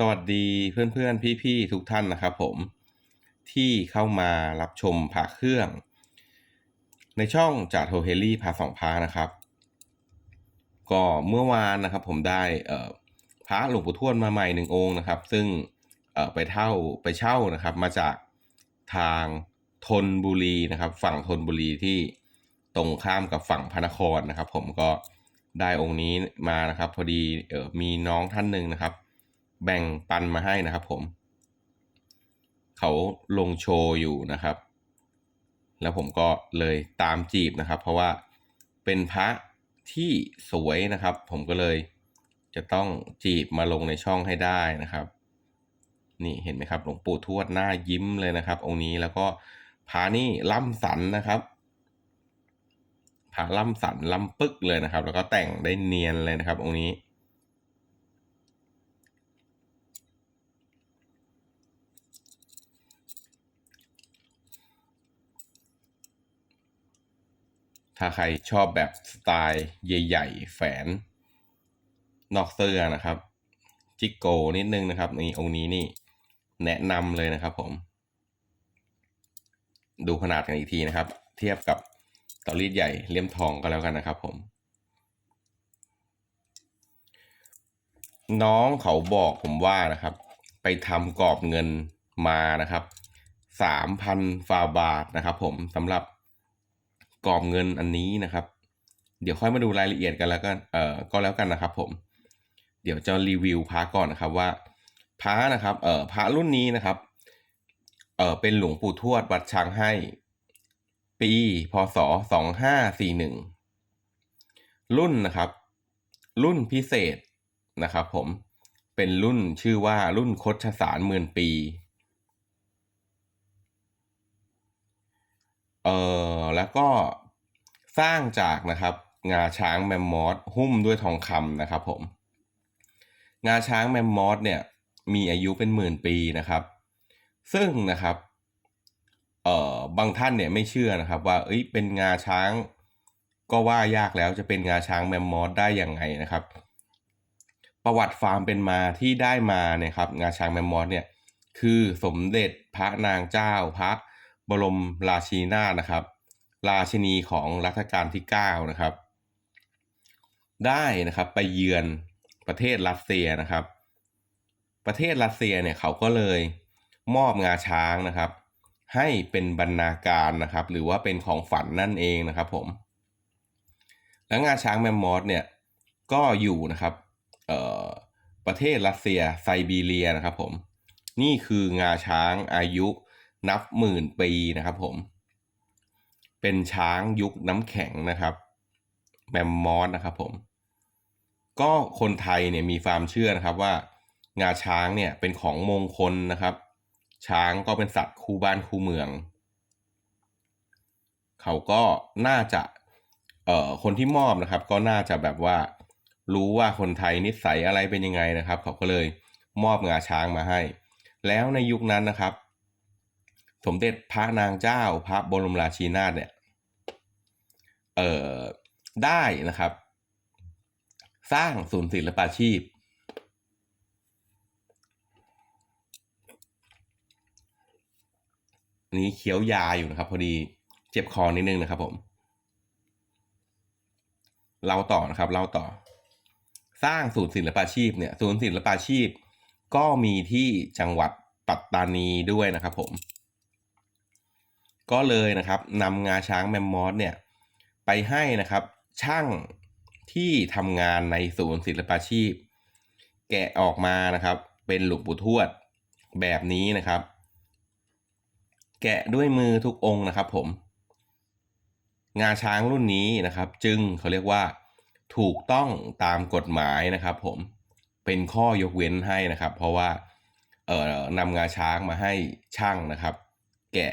สวัสดีเพื่อนๆ พี่ๆ ทุกท่านนะครับผมที่เข้ามารับชมผ่าเครื่อง ในช่องจากโทเฮลี่พาสองพานะครับ ก็เมื่อวานนะครับผมได้พระหลวงปู่ทวดมาใหม่หนึ่งองค์นะครับ ซึ่งไปเท่าไปเช่านะครับ มาจากทางธนบุรีนะครับ ฝั่งธนบุรีที่ตรงข้ามกับฝั่งพระนครนะครับ ผมก็ได้องค์นี้มานะครับ พอดีออมีน้องท่านหนึ่งนะครับ แบ่งปันมาให้นะครับผม เขาลงโชว์อยู่นะครับ แล้วผมก็เลยตามจีบนะครับ เพราะว่าเป็นพระที่สวยนะครับ ผมก็เลยจะต้องจีบมาลงในช่องให้ได้นะครับ นี่เห็นไหมครับหลวงปู่ทวดหน้ายิ้มเลยนะครับ องค์นี้แล้วก็พระนี่ล่ำสันนะครับพระล่ำสันล่ำปึกเลยนะครับ แล้วก็แต่งได้เนียนเลยนะครับ องค์นี้ ถ้าใครชอบแบบสไตล์ใหญ่ๆแฝนนอกเสื้อนะครับ จิกโกนิดนึงนะครับนี่องค์นี้นี่แนะนำเลยนะครับผม ดูขนาดกันอีกทีนะครับ เทียบกับเตารีดใหญ่เลี่ยมทองก็แล้วกันนะครับผม น้องเขาบอกผมว่านะครับ ไปทำกรอบเงินมานะครับสามพันฟาบาทนะครับผมสำหรับ กรอบเงินอันนี้นะครับ เดี๋ยวค่อยมาดูรายละเอียดกันแล้วกันเอ่อก็แล้วกันนะครับ ผม เดี๋ยวจะรีวิวพระก่อนนะครับว่าพระนะครับเอ่อพระรุ่นนี้นะครับเอ่อเป็นหลวงปู่ทวดวัดช้างให้ ปีพศสองห้าสี่หนึ่งรุ่นนะครับ รุ่นพิเศษนะครับ ผมเป็นรุ่นชื่อว่ารุ่นคดชสารหมื่นปี ก็สร้างจากนะครับงาช้างแมมมอสหุ้มด้วยทองคำนะครับผม งาช้างแมมมอสเนี่ยมีอายุเป็นหมื่นปีนะครับ ซึ่งนะครับเอ่อบางท่านเนี่ยไม่เชื่อนะครับว่าเอ้ยเป็นงาช้างก็ว่ายากแล้วจะเป็นงาช้างแมมมอสได้ยังไงนะครับ ประวัติฟาร์มเป็นมาที่ได้มาเนี่ยครับงาช้างแมมมอสเนี่ยคือสมเด็จพระนางเจ้าพระบรมราชินีนาถนะครับ ราชินีของรัชกาลที่ 9 นะครับ ได้นะครับไปเยือนประเทศรัสเซียนะครับ ประเทศรัสเซียเนี่ยเขาก็เลยมอบงาช้างนะครับ ให้เป็นบรรณาการนะครับ หรือว่าเป็นของฝันนั่นเองนะครับผม แล้วงาช้างแมมมอสเนี่ยก็อยู่นะครับประเทศรัสเซียไซบีเรียนะครับผม นี่คืองาช้างอายุนับหมื่นปีนะครับผม เป็นช้างยุคน้ำแข็งนะครับ แมมมอสนะครับผม ก็คนไทยเนี่ยมีความเชื่อนะครับว่า งาช้างเนี่ยเป็นของมงคลนะครับ ช้างก็เป็นสัตว์คู่บ้านคู่เมือง เขาก็น่าจะเอ่อคนที่มอบนะครับ ก็น่าจะแบบว่ารู้ว่าคนไทยนิสัยอะไรเป็นยังไงนะครับ เขาก็เลยมอบงาช้างมาให้ แล้วในยุคนั้นนะครับ สมเด็จพระนางเจ้าพระบรมราชินีนาถเนี่ย ได้นะครับ สร้างศูนย์ศิลปาชีพนนี้เคี้ยวยาอยู่นะครับ พอดีเจ็บคอนิดนึงนะครับผม เราต่อนะครับ เราต่อ สร้างศูนย์ศิลปาชีพเนี่ย ศูนย์ศิลปาชีพ ก็มีที่จังหวัดปัตตานีด้วยนะครับผม ก็เลยนะครับนำงาช้างแมมมอสเนี่ย ไปให้นะครับ ช่างที่ทำงานในศูนย์ศิลปาชีพ แกะออกมานะครับ เป็นหลวงปู่ทวดแบบนี้นะครับ แกะด้วยมือทุกองค์นะครับ ผม งาช้างรุ่นนี้นะครับ จึงเขาเรียกว่า ถูกต้องตามกฎหมายนะครับ ผมเป็นข้อยกเว้นให้นะครับ เพราะว่า เอ่อนำงาช้างมาให้ช่างนะครับ แกะ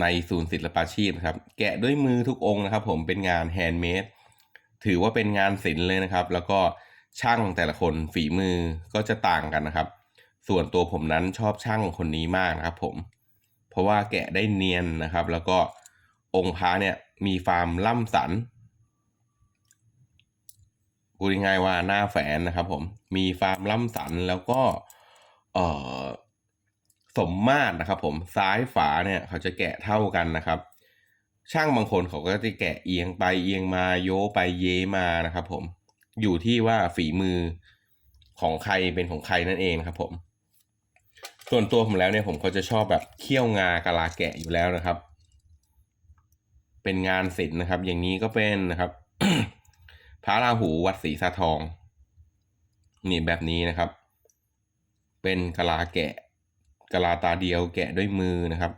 ในศูนย์ศิลปาชีพนะครับ แกะด้วยมือทุกองค์นะครับ ผมเป็นงานแฮนด์เมดถือว่าเป็นงานศิลป์เลยนะครับ แล้วก็ช่างแต่ละคนฝีมือก็จะต่างกันนะครับ ส่วนตัวผมนั้นชอบช่างคนนี้มากนะครับ ผม เพราะว่าแกะได้เนียนนะครับ แล้วก็องค์พระเนี่ยมีความล่ำสันพูดง่ายว่าหน้าแฝนนะครับ ผมมีฟาร์มล่ำสันแล้วก็เอ่อ สมมาตรนะครับ ผมซ้ายฝาเนี่ยเขาจะแกะเท่ากันนะครับ ช่างบางคนเขาก็จะแกะเอียงไปเอียงมาโยไปเยมานะครับ ผมอยู่ที่ว่าฝีมือของใครเป็นของใครนั่นเองครับ ผม ส่วนตัวผมแล้วเนี่ยผมก็จะชอบแบบเขี้ยวงากะลาแกะอยู่แล้วนะครับ เป็นงานศิลป์นะครับ อย่างนี้ก็เป็นนะครับพระราหูวัดศรีสะทอง นี่แบบนี้นะครับ เป็นกะลาแกะ กะลาตาเดียวแกะด้วยมือนะครับ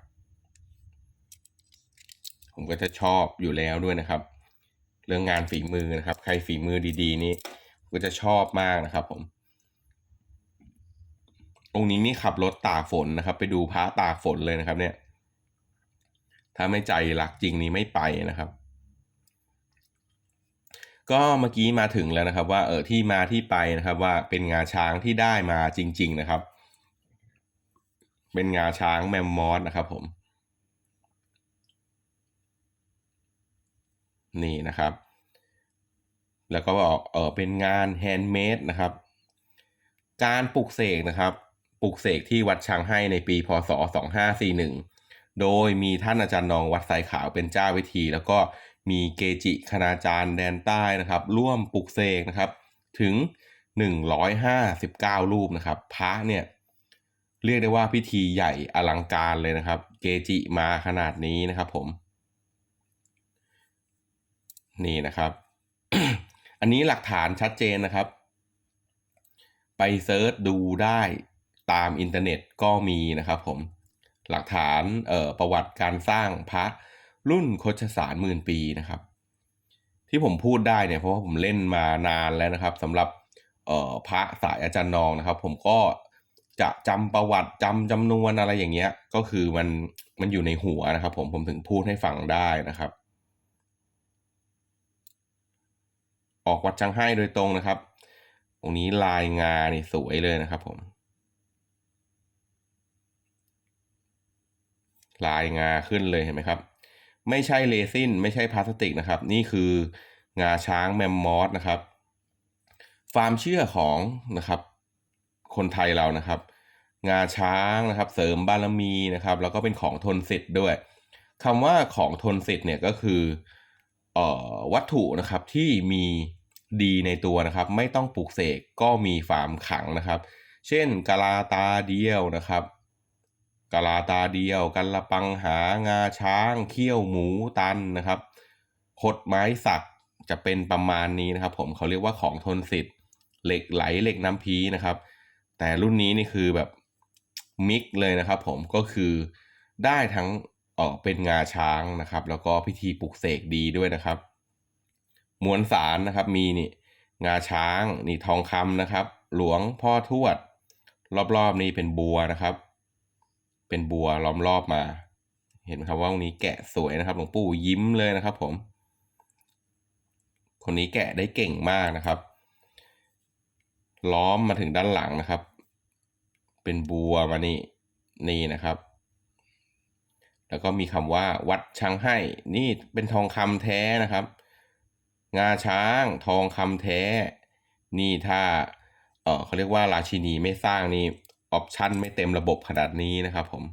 ผมก็จะชอบอยู่แล้วด้วยนะครับ เรื่องงานฝีมือนะครับ ใครฝีมือดีๆ นี่ก็จะชอบมากนะครับ ผม องค์นี้นี่ขับรถตากฝนนะครับ ไปดูพระตากฝนเลยนะครับ เนี่ย ถ้าไม่ใจรักจริงนี้ไม่ไปนะครับก็เมื่อกี้มาถึงแล้วนะครับว่าเออที่มาที่ไปนะครับว่าเป็นงาช้างที่ได้มาจริง ๆ นะครับ เป็นงาช้างแมมมอสนะครับผม นี่นะครับ แล้วก็บอกเออเป็นงานแฮนด์เมดนะครับ การปลุกเสกนะครับปลุกเสกที่วัดช้างให้ในปีพศ 2541 โดยมีท่านอาจารย์นองวัดสายขาวเป็นเจ้าวิธี แล้วก็มีเกจิคณาจารย์แดนใต้นะครับ ร่วมปลุกเสกนะครับถึง 159 รูปนะครับ พระเนี่ย เรียกได้ว่าพิธีใหญ่อลังการเลยนะครับ เกจิมาขนาดนี้นะครับผม นี่นะครับ อันนี้หลักฐานชัดเจนนะครับ ไปเซิร์ชดูได้ตามอินเทอร์เน็ตก็มีนะครับผม หลักฐานเอ่อประวัติการสร้างพระรุ่นโคชสารหมื่นปีนะครับ ที่ผมพูดได้เนี่ยเพราะว่าผมเล่นมานานแล้วนะครับสำหรับเอ่อพระสายอาจารย์นองนะครับ ผมก็ จะจำประวัติจำจำนวนอะไรอย่างเงี้ย ก็คือมันมันอยู่ในหัวนะครับ ผมผมถึงพูดให้ฟังได้นะครับ ออกวัดจังไห้โดยตรงนะครับ ตรงนี้ลายงานี่สวยเลยนะครับ ผม ลายงาขึ้นเลยเห็นไหมครับ ไม่ใช่เรซินไม่ใช่พลาสติกนะครับ นี่คืองาช้างแมมมอสนะครับ ความเชื่อของนะครับ คนไทยเรานะครับ งาช้างนะครับ เสริมบารมีนะครับ แล้วก็เป็นของทนสิทธิ์ด้วยคำว่าของทนสิทธิ์เนี่ยก็คือเอ่อวัตถุนะครับที่มีดีในตัวนะครับ ไม่ต้องปลูกเสกก็มีฟาร์มขังนะครับ เช่นกะลาตาเดียวนะครับกะลาตาเดียวกันละปังหางาช้างเขี้ยวหมูตันนะครับคดไม้สักจะเป็นประมาณนี้นะครับ ผมเขาเรียกว่าของทนสิทธิ์เหล็กไหลเหล็กน้ำพีนะครับ แต่รุ่นนี้นี่คือแบบมิกเลยนะครับผมก็คือได้ทั้งเออเป็นงาช้างนะครับ แล้วก็พิธีปลุกเสกดีด้วยนะครับ มวลสารนะครับมีนี่งาช้างนี่ทองคำนะครับ หลวงพ่อทวด รอบๆนี้เป็นบัวนะครับ เป็นบัวล้อมรอบมา เห็นไหมครับว่าตรงนี้แกะสวยนะครับหลวงปู่ยิ้มเลยนะครับ ผม คนนี้แกะได้เก่งมากนะครับ ล้อมมาถึงด้านหลังนะครับ เป็นบัวมานี่นี่นะครับ แล้วก็มีคำว่าวัดช้างให้ นี่เป็นทองคำแท้นะครับ งาช้างทองคำแท้ นี่ถ้าเออเขาเรียกว่าราชินีไม่สร้างนี่ออปชันไม่เต็มระบบขนาดนี้นะครับผม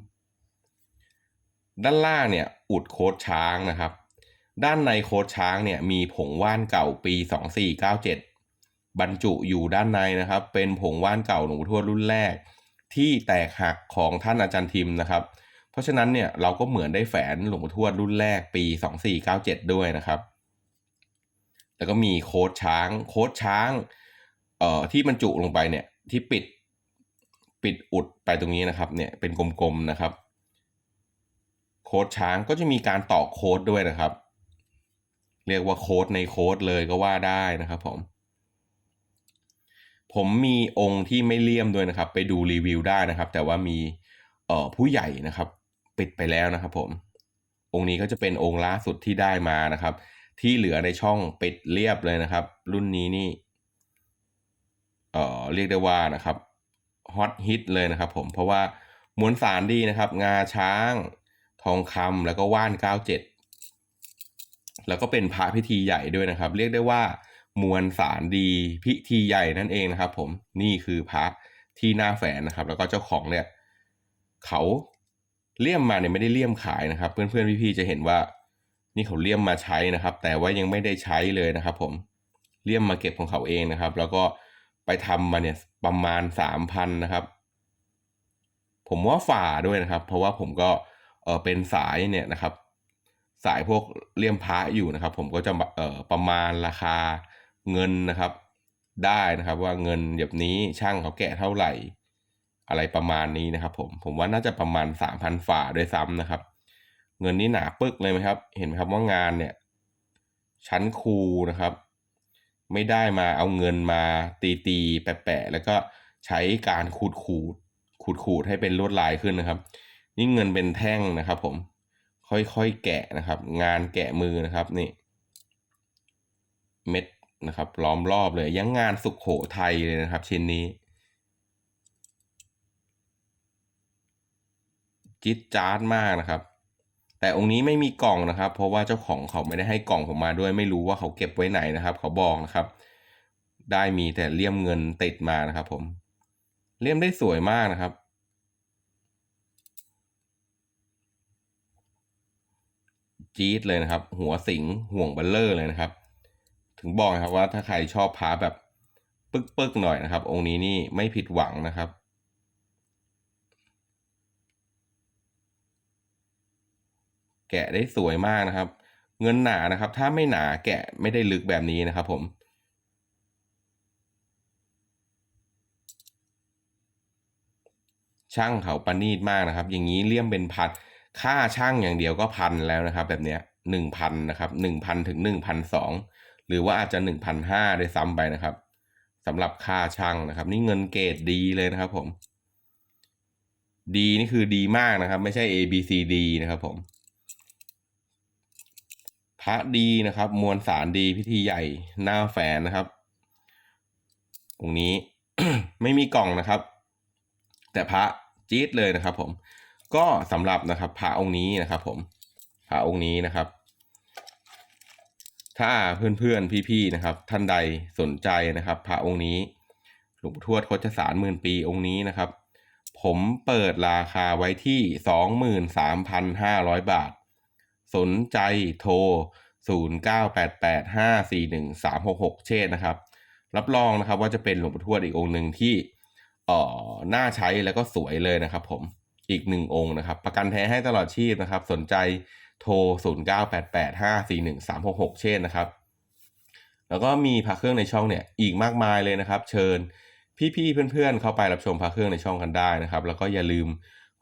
ด้านล่างเนี่ยอุดโค้ดช้างนะครับ ด้านในโค้ดช้างเนี่ยมีผงว่านเก่าปี 2497 บรรจุอยู่ด้านในนะครับ เป็นผงว่านเก่าหลวงปู่ทวดรุ่นแรก ที่แตกหักของท่านอาจารย์ทิมนะครับ เพราะฉะนั้นเนี่ยเราก็เหมือนได้แฝนหลวงปู่ทวดรุ่นแรกปี 2497 ด้วยนะครับ แล้วก็มีโค้ดช้างโค้ดช้างเอ่อที่บรรจุลงไปเนี่ยที่ปิดปิดอุดไปตรงนี้นะครับเนี่ยเป็นกลมๆนะครับ โค้ดช้างก็จะมีการต่อโค้ดด้วยนะครับ เรียกว่าโค้ดในโค้ดเลยก็ว่าได้นะครับผม ผมมีองค์ที่ไม่เลี่ยมด้วยนะครับ ไปดูรีวิวได้นะครับ แต่ว่ามีเอ่อผู้ใหญ่นะครับ ปิดไปแล้วนะครับผมองค์นี้ก็จะเป็นองค์ล่าสุดที่ได้มานะครับ ที่เหลือในช่องปิดเรียบเลยนะครับ รุ่นนี้นี่เอ่อเรียกได้ว่านะครับฮอตฮิตเลยนะครับ ผมเพราะว่ามวลสารดีนะครับ งาช้าง ทองคำแล้วก็ว่านเก้าเจ็ดแล้วก็เป็นพระพิธีใหญ่ด้วยนะครับ เรียกได้ว่า มวลสารดีพิธีใหญ่นั่นเองนะครับ ผมนี่คือพระที่หน้าแฝนนะครับ แล้วก็เจ้าของเนี่ย เขาเลี่ยมมาเนี่ยไม่ได้เลี่ยมขายนะครับ เพื่อนๆพี่ๆจะเห็นว่า นี่เขาเลี่ยมมาใช้นะครับ แต่ว่ายังไม่ได้ใช้เลยนะครับ ผมเลี่ยมมาเก็บของเขาเองนะครับ แล้วก็ไปทำมาเนี่ยประมาณสามพันนะครับ ผมว่าฝ่าด้วยนะครับ เพราะว่าผมก็เออเป็นสายเนี่ยนะครับ สายพวกเลี่ยมพระอยู่นะครับ ผมก็จะเออประมาณราคา เงินนะครับ ได้นะครับว่าเงินแบบนี้ช่างเขาแกะเท่าไหร่ อะไรประมาณนี้นะครับผมผมว่าน่าจะประมาณสามพันฝ่าด้วยซ้ำนะครับ เงินนี้หนาปึกเลยไหมครับ เห็นไหมครับว่างานเนี่ย ชั้นครูนะครับ ไม่ได้มาเอาเงินมาตีตีๆแปะๆแล้วก็ใช้การขูดขูดขูดขูดให้เป็นลวดลายขึ้นนะครับ นี่เงินเป็นแท่งนะครับ ผมค่อยๆแกะนะครับ งานแกะมือนะครับนี่ เม็ด นะครับล้อมรอบเลย ยังงานสุขโขทัยเลยนะครับ ชิ้นนี้ จิ๊ดจ๊าดมากนะครับ แต่องค์นี้ไม่มีกล่องนะครับ เพราะว่าเจ้าของเขาไม่ได้ให้กล่องผมมาด้วยไม่รู้ว่าเขาเก็บไว้ไหนนะครับ เขาบอกนะครับ ได้มีแต่เลี่ยมเงินติดมานะครับ ผมเลี่ยมได้สวยมากนะครับจี๊ดเลยนะครับ หัวสิงห่วงบัลเลอร์เลยนะครับ ถึงบอกนะครับว่าถ้าใครชอบพาแบบปึกๆหน่อยนะครับ องค์นี้นี่ไม่ผิดหวังนะครับแกะได้สวยมากนะครับ เงินหนานะครับ ถ้าไม่หนาแกะไม่ได้ลึกแบบนี้นะครับ ผม ช่างเขาประณีตมากนะครับ อย่างนี้เลี่ยมเป็นพันค่าช่างอย่างเดียวก็พันแล้วนะครับ แบบเนี้ยหนึ่งพันนะครับหนึ่งพันถึงหนึ่งพันสอง หรือว่าอาจจะหนึ่งพันห้าด้วยซ้ำไปนะครับสำหรับค่าช่างนะครับ นี่เงินเกรดดีเลยนะครับผมดีนี่คือดีมากนะครับ ไม่ใช่ A B C D นะครับผมพระดีนะครับ มวลสารดีพิธีใหญ่หน้าแฝนนะครับองนี้ ไม่มีกล่องนะครับ แต่พระจี๊ดเลยนะครับ ผม ก็สำหรับนะครับ พระองค์นี้นะครับ ผมพระองค์นี้นะครับ ถ้าเพื่อนๆพี่ๆนะครับ ท่านใดสนใจนะครับพระองค์นี้หลวงปู่ทวดโคจสารหมื่นปีองค์นี้นะครับ ผมเปิดราคาไว้ที่สองหมื่นสามพันห้าร้อยบาท สนใจโทร 0 9 8 8 5 4 1 3 6 6 เช่นนะครับ รับรองนะครับว่าจะเป็นหลวงปู่ทวดอีกองค์หนึ่งที่เอ่อน่าใช้แล้วก็สวยเลยนะครับ ผมอีกหนึ่งองค์นะครับ ประกันแท้ให้ตลอดชีพนะครับ สนใจ โทร 0 9 8 8 5 4 1 3 6 6 เช่นนะครับ แล้วก็มีพระเครื่องในช่องเนี่ยอีกมากมายเลยนะครับ เชิญพี่ๆเพื่อนๆ เข้าไปรับชมพระเครื่องในช่องกันได้นะครับ แล้วก็อย่าลืม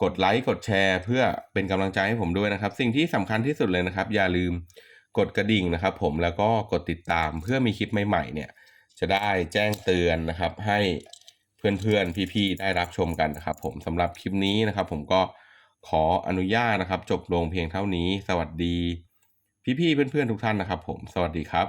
กดไลค์กดแชร์ เพื่อเป็นกำลังใจให้ผมด้วยนะครับ สิ่งที่สำคัญที่สุดเลยนะครับ อย่าลืมกดกระดิ่งนะครับ ผมแล้วก็กดติดตามเพื่อมีคลิปใหม่ๆเนี่ยจะได้แจ้งเตือนนะครับ ให้เพื่อนๆพี่ๆได้รับชมกันนะครับ ผมสำหรับคลิปนี้นะครับ ผมก็ ขออนุญาตนะครับ จบลงเพียงเท่านี้ สวัสดี พี่ๆเพื่อนๆทุกท่านนะครับ ผม สวัสดีครับ